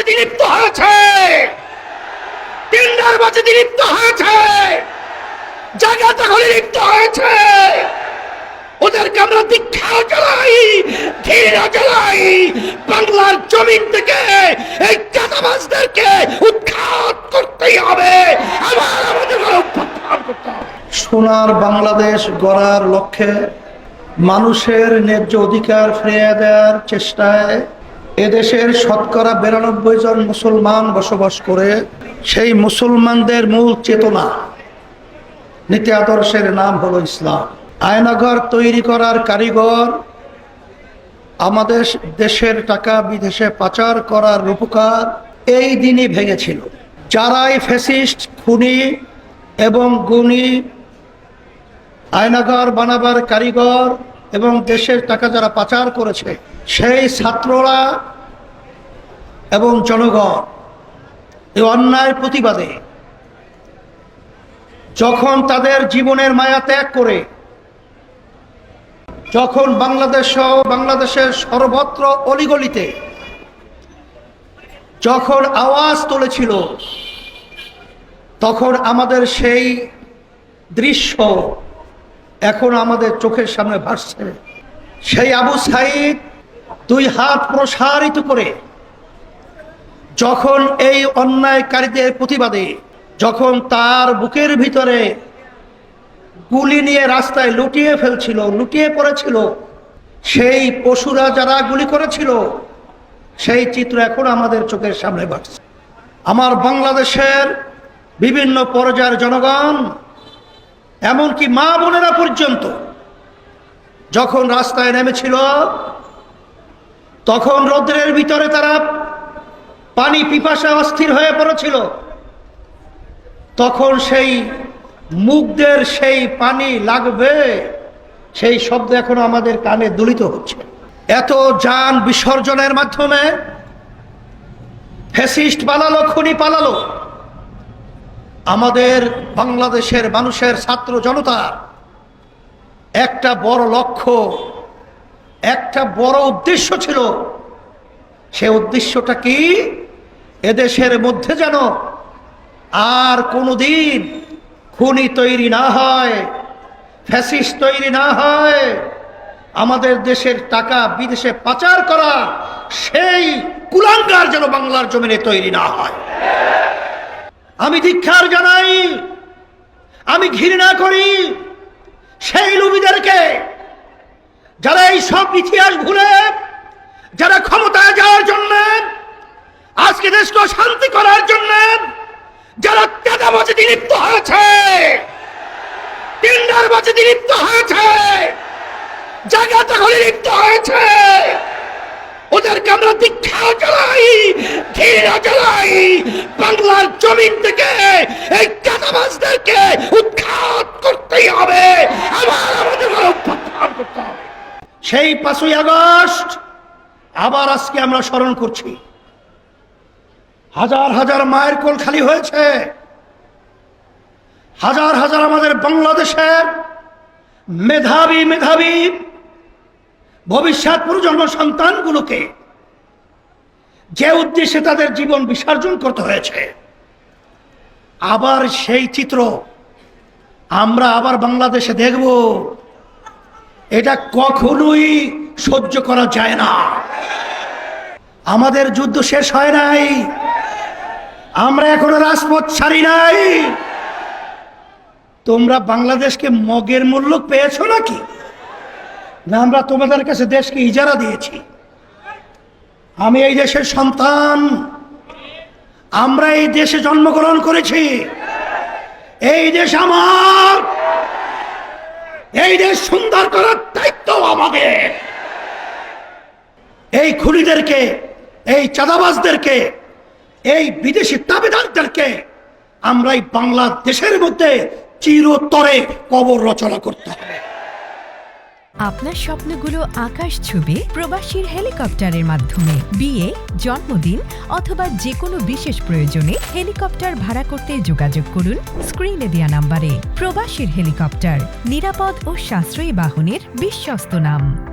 চাঁদাবাজিতে লিপ্ত হয়েছে। টেন্ডার বাজিতে লিপ্ত হয়েছে। জায়গা দখলে লিপ্ত হয়েছে। ওদেরকে আমরা দীক্ষা ঘৃণা জানাই বাংলার জমিন থেকে এই উৎখাত করতেই হবে। আবার আমাদের সোনার বাংলাদেশ গড়ার লক্ষ্যে মানুষের ন্যায্য অধিকার ফিরিয়ে দেওয়ার চেষ্টায় এদেশের শতকরা বিরানব্বই জন মুসলমান বসবাস করে, সেই মুসলমানদের মূল চেতনা, নীতি আদর্শের নাম হলো ইসলাম। আয়নাঘর তৈরি করার কারিগর আমাদের দেশের টাকা বিদেশে পাচার করার রূপকার এই দিনই ভেঙেছিল। যারাই ফ্যাসিস্ট, খুনি এবং গুণী, আয়নাঘর বানাবার কারিগর এবং দেশের টাকা যারা পাচার করেছে, সেই ছাত্ররা এবং জনগণ এই অন্যায় প্রতিবাদে যখন তাদের জীবনের মায়া ত্যাগ করে, যখন বাংলাদেশ সহ বাংলাদেশের সর্বত্র অলিগলিতে যখন আওয়াজ তুলেছিল, তখন আমাদের সেই দৃশ্য এখন আমাদের চোখের সামনে ভাসছে। সেই আবু সাইদ দুই হাত প্রসারিত করে যখন এই অন্যায়কারীদের প্রতিবাদে, যখন তার বুকের ভিতরে গুলি নিয়ে রাস্তায় লুটিয়ে ফেলছিল, লুটিয়ে পড়েছিল, সেই পশুরা যারা গুলি করেছিল, সেই চিত্র এখন আমাদের চোখের সামনে বাড়ছে আমার বাংলাদেশের বিভিন্ন পর্যায়ের জনগণ, এমনকি মা বোনেরা পর্যন্ত যখন রাস্তায় নেমেছিল, তখন রৌদ্রের ভিতরে তারা পানি পিপাসা অস্থির হয়ে পড়েছিল। তখন সেই মুখদের সেই পানি লাগবে, সেই শব্দ এখন আমাদের কানে দলিত হচ্ছে। এত যান বিসর্জনের মাধ্যমে ফ্যাসিস্ট পালালো, খুনি পালালো। আমাদের বাংলাদেশের মানুষের ছাত্র জনতা, একটা বড় লক্ষ্য, একটা বড় উদ্দেশ্য ছিল। সে উদ্দেশ্যটা কি? এদেশের মধ্যে যেন আর কোনোদিন খুনি তৈরি না হয় ফ্যাসিস তৈরি না হয়, আমাদের দেশের টাকা বিদেশে পাচার করা সেই কুলাঙ্গার যেন বাংলার জমিনে তৈরি না হয়। আমি ধিক্ষার জানাই, আমি ঘৃণা করি সেই লুবিদেরকে যারা এই সব ইতিহাস ভুলে, যারা ক্ষমতায় যাওয়ার জন্য আজকে দেশকে শান্তি করার জন্য যারা চাঁদাবাজিতে লিপ্ত হয়েছে, টেন্ডার বাজিতে লিপ্ত হয়েছে, জায়গা দখলে লিপ্ত হয়েছে, ওদেরকে আমরা দীক্ষা জানাই, ঘৃণা জানাই, বাংলার জমিন থেকে এই চাঁদাবাজদেরকে উৎখাত করতেই হবে, আবার আমাদের সেই পাঁচই আগস্ট আবার আজকে আমরা স্মরণ করছি। হাজার হাজার মায়ের কোল খালি হয়েছে। হাজার হাজার আমাদের বাংলাদেশের মেধাবী মেধাবী ভবিষ্যৎ প্রজন্ম সন্তানগুলোকে যে উদ্দেশ্যে তাদের জীবন বিসর্জন করতে হয়েছে, আবার সেই চিত্র আমরা আবার বাংলাদেশে দেখব। এটা কখনোই সহ্য করা যায় না। আমাদের যুদ্ধ শেষ হয় নাই। আমরা এখনও রাজপথ ছাড়ি নাই। তোমরা বাংলাদেশকে মগের মূল্য পেয়েছ নাকি? না, আমরা তোমাদের কাছে দেশকে ইজারা দিয়েছি। আমি এই দেশের সন্তান। আমরা এই দেশে জন্মগ্রহণ করেছি। এই দেশ আমার। এই দেশ সুন্দর করার দায়িত্ব আমাদের। এই খুনিদেরকে, এই চাঁদাবাজদেরকে এই বিদেশি দাবিদারদেরকে আমরা এই বাংলাদেশের মধ্যে চিরতরে কবর রচনা করতে হবে। আপনার স্বপ্নগুলো আকাশ ছুবে প্রবাসীর হেলিকপ্টারের মাধ্যমে, বিয়ে, জন্মদিন অথবা যে কোনো বিশেষ প্রয়োজনে হেলিকপ্টার ভাড়া করতে যোগাযোগ করুন স্ক্রিনে দেওয়া নাম্বারে। প্রবাসীর হেলিকপ্টার, নিরাপদ ও সাশ্রয়ী বাহনের বিশ্বস্ত নাম।